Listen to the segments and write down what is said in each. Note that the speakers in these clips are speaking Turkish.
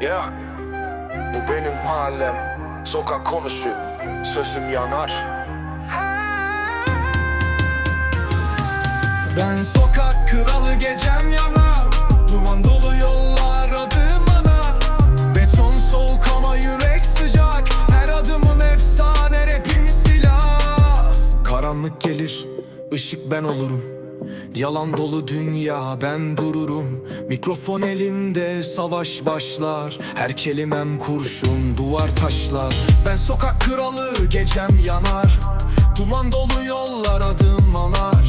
Ya. Bu benim mahallem. Sokak konuşuyor. Sözüm yanar. Ben sokak kralı gecem yanar. Duman dolu yollar adım ana Beton soğuk ama yürek sıcak. Her adımım efsane rapim silah. Karanlık gelir ışık ben olurum. Yalan dolu dünya ben dururum Mikrofon elimde savaş başlar. Her kelimem kurşun duvar taşlar. Ben sokak kralı gecem yanar. Duman dolu yollar adım anar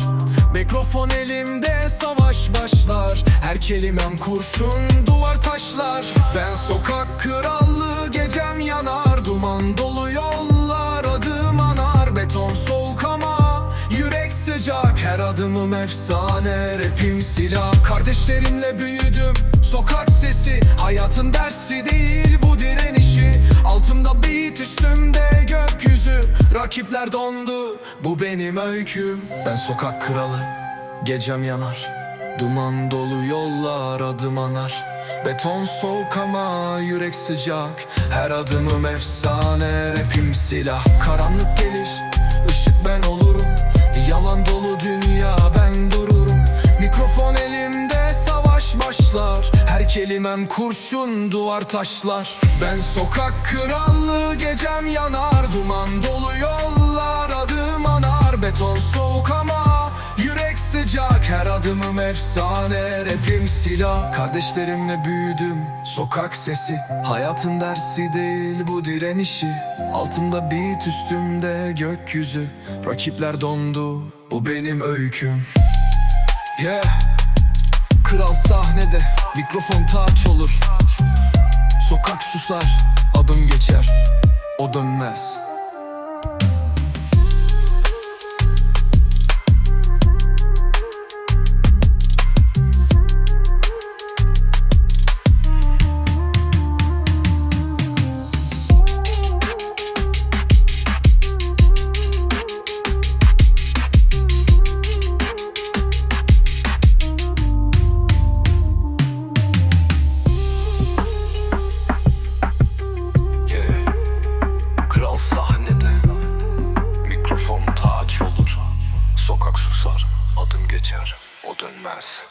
Mikrofon elimde savaş başlar. Her kelimem kurşun duvar taşlar. Ben sokak krallığı gecem yanar. Duman dolu yollar adımım efsane rapim silah. Kardeşlerimle büyüdüm sokak sesi. Hayatın dersi değil bu direnişi. Altımda beat üstümde gökyüzü. Rakipler dondu bu benim öyküm. Ben sokak kralı gecem yanar. Duman dolu yollar adım anar. Beton soğuk ama yürek sıcak. Her adımım efsane rapim silah. Karanlık gelir Elimde savaş başlar. Her kelimem kurşun duvar taşlar. Ben sokak krallığı gecem yanar. Duman dolu yollar adım anar. Beton soğuk ama yürek sıcak. Her adımım efsane rapim silah. Kardeşlerimle büyüdüm sokak sesi. Hayatın dersi değil bu direnişi. Altımda beat üstümde gökyüzü. Rakipler dondu bu benim öyküm. Yeah Kral sahnede Mikrofon taç olur. Sokak susar Adım geçer O dönmez dönmez